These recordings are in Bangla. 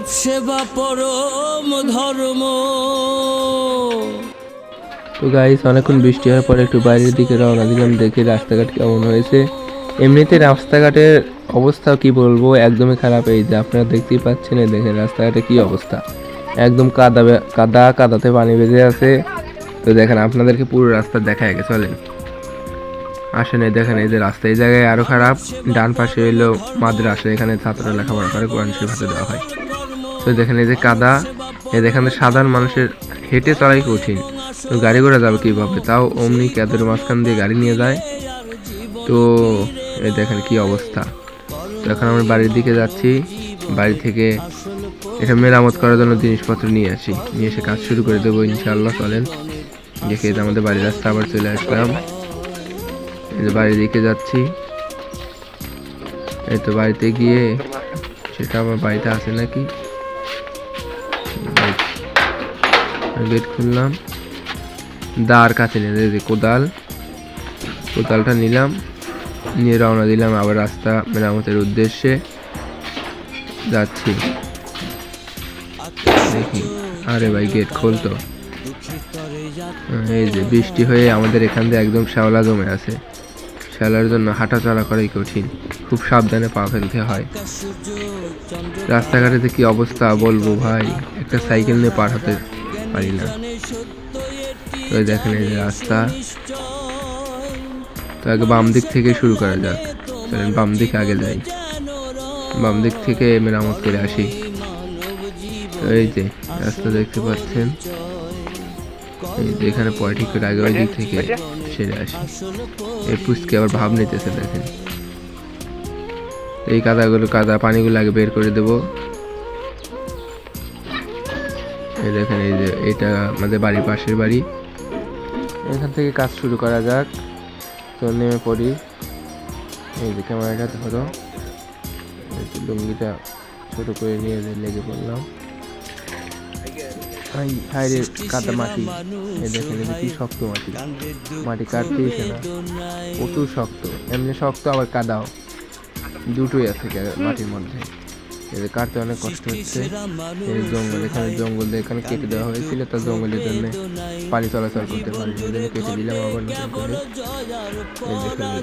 মানব সেবা পরম ধর্ম। তো গাইস অনেকক্ষণ বৃষ্টি হওয়ার পরে একটু বাইরের দিকে রওনা দিলাম, দেখি রাস্তাঘাট কেমন হয়েছে। এমনিতে রাস্তাঘাটের অবস্থা কি বলব, একদমই খারাপ। এই যে আপনারা দেখতেই পাচ্ছেন দেখেন রাস্তাঘাটে কি অবস্থা। একদম কাদা কাদা, কাদাতে পানি বেঁধে আছে। তো দেখেন, আপনাদেরকে পুরো রাস্তা দেখায় গেছে, চলেন। আসেন, এই দেখেন, এই যে রাস্তা, এই জায়গায় আরও খারাপ। ডান পাশে হইল মাদ্রাসা, এখানে ছাত্ররা লেখাপড়া করে, কোরআন শরীফ হাতে দেওয়া হয়। তো দেখেন এই যে কাদা, এ দেখেন সাধারণ মানুষের হেঁটে চলাই কঠিন। তো গাড়ি ঘোড়া যাবে কীভাবে তাও অমনি ক্যাদের মাঝখান দিয়ে গাড়ি নিয়ে যায়। তো এই দেখেন কি অবস্থা। তো এখন আমরা বাড়ির দিকে যাচ্ছি। বাড়ি থেকে এটা মেরামত করার জন্য জিনিসপত্র নিয়ে আসি। নিয়ে এসে কাজ শুরু করে দেবো ইনশাআল্লাহ, চলেন। দেখে আমাদের বাড়ির রাস্তা আবার চলে আসলাম। এই যে বাড়ির দিকে যাচ্ছি। এই তো বাড়িতে গিয়ে সেটা আমার বাড়িতে আছে নাকি? গেট খুললাম দাঁড় কাছে নিয়ে কোদাল, কোদালটা নিলাম, নিয়ে রওনা দিলাম আবার রাস্তা মেরামতের উদ্দেশ্যে। যাচ্ছি। দেখি। আরে ভাই গেট খুলতো এই যে বৃষ্টি হয়ে আমাদের এখান দিয়ে একদম শ্যাওলা জমে আছে। শ্যাওলার জন্য হাঁটা চলা করাই কঠিন। খুব সাবধানে পা ফেলতে হয়। রাস্তাঘাটে কি অবস্থা বলব ভাই? একটা সাইকেল নিয়ে পার হতে পারি না তো দেখেন এই রাস্তা। তো আগে বাম দিক থেকে শুরু করা যাক। চলেন, বাম দিকে আগে যাই। বাম দিক থেকে মেরামত করে আসি। এই যে রাস্তা দেখতে পাচ্ছেন। এখানে পয় ঠিক করে আগে ওই দিক থেকে সেরে আসি। এই পুষকে আবার ভাব নিতেছে, দেখেন। এই কাদাগুলো, কাদা পানিগুলো আগে বের করে দেব। এই দেখেন, এই যে এটা আমাদের বাড়ির পাশের বাড়ি। এখান থেকে কাজ শুরু করা যাক। তো নেমে পড়ি। এই যে ক্যামেরাটা ধরো। লুঙ্গিটা ছোট করে নিয়ে লেগে পড়লাম। কাদা মাটি। শক্ত মাটি। মাটি না। প্রচুর শক্ত। এমনি শক্ত, আবার কাদাও। দুটোই আছে মাটির মধ্যে। এই যে কাটতে অনেক কষ্ট হচ্ছে। এই জঙ্গল এখানে জঙ্গল দিয়ে এখানে কেটে দেওয়া হয়েছিল তার জঙ্গলের জন্য পানি চলাচল করতে পারে এই কেটে দিলাম আবার নতুন করে। এই এই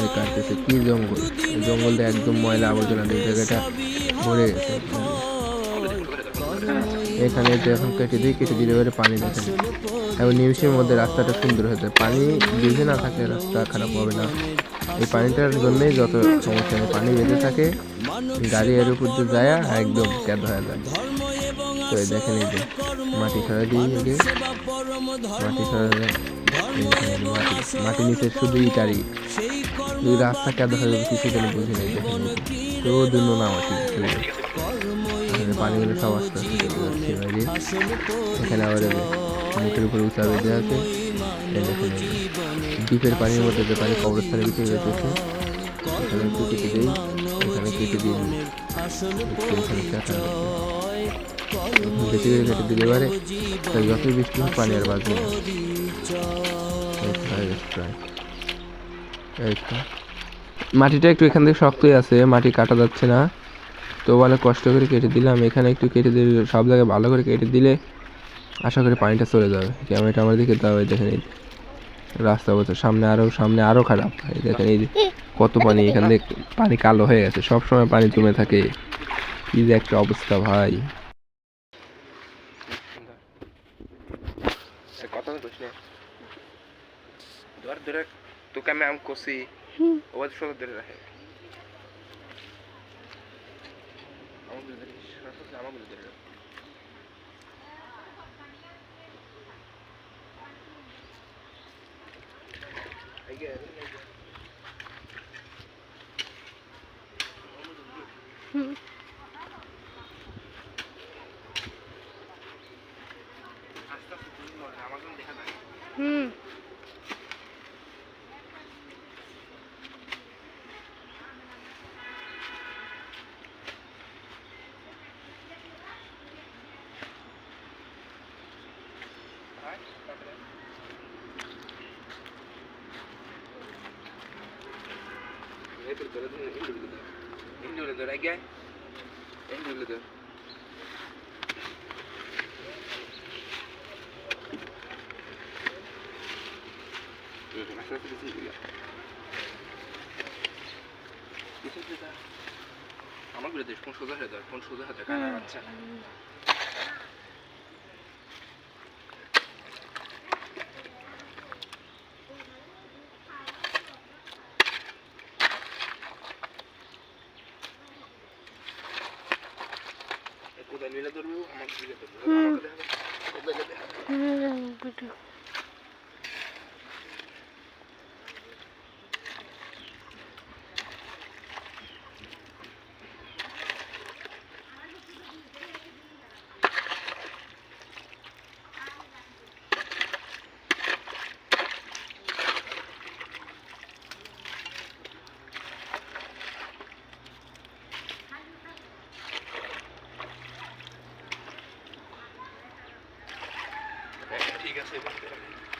এই কাটতেছে কি জঙ্গল? এই জঙ্গল দিয়ে একদম ময়লা আবর্জনা দিয়ে জায়গাটা ভরে গেছে। এখানে এখন কেটে দিই কেটে দিলে এবারে পানি দেখেন এবং নিমিষের মধ্যে রাস্তাটা সুন্দর হয়ে যায় পানি বেঁধে না থাকলে রাস্তা খারাপ হবে না। এই পানিটার জন্যই যত সমস্যা পানি বেঁধে থাকে, গাড়ি এর উপর দিয়ে যায়, একদম ক্যাদ হয়ে যায়। তো এই দেখেন এই যে, মাটি সরা দিই আগে মাটি সরা মাটি নিচে শুধু ইটারি। এই রাস্তা ক্যাদ হয়ে যাবে, কিছু কোনো বুঝি নেই, দেখেন তো দুনো না মাটি পানিগুলো সব আস্তে আস্তে এখানে আবার মুখের উপরে উঁচা বেঁধে আছে। দেখেন দ্বীপের পানির মধ্যে যে পানি কবরস্থানের ভিতরে যেতেছে এখানে একটু কেটে দিই এখানে কেটে কেটে দিলে এবারে তাই যতই বৃষ্টি হোক পানি আর মাটিটা একটু এখান থেকে শক্তই আছে, মাটি কাটা যাচ্ছে না। তো অনেক কষ্ট করে কেটে দিলাম, এখানে একটু কেটে দিলে সব জায়গায় ভালো করে কেটে দিলে আশা করি পানিটা চলে যাবে। ক্যামেরাটা আমার দিকে দাও এই দেখেন এই রাস্তা অবস্থা সামনে আরও সামনে আরও খারাপ। এই দেখেন এই যে কত পানি এখান থেকে পানি কালো হয়ে গেছে সব সময় পানি জমে থাকে। কি যে একটা অবস্থা ভাই। Hmm. হুম Right, রেপিল ধরে দিন হিন্দু বলে ধর হিন্দু বলে ধর আগে হিন্দু বলে ধর আমার বিরুদ্ধে কোন সোজা হাতে কোন সোজা হাতে কানা বাচ্চা মিলে ধরবো আমার দিকে ধরবো দেখা ওদেরকে দেখা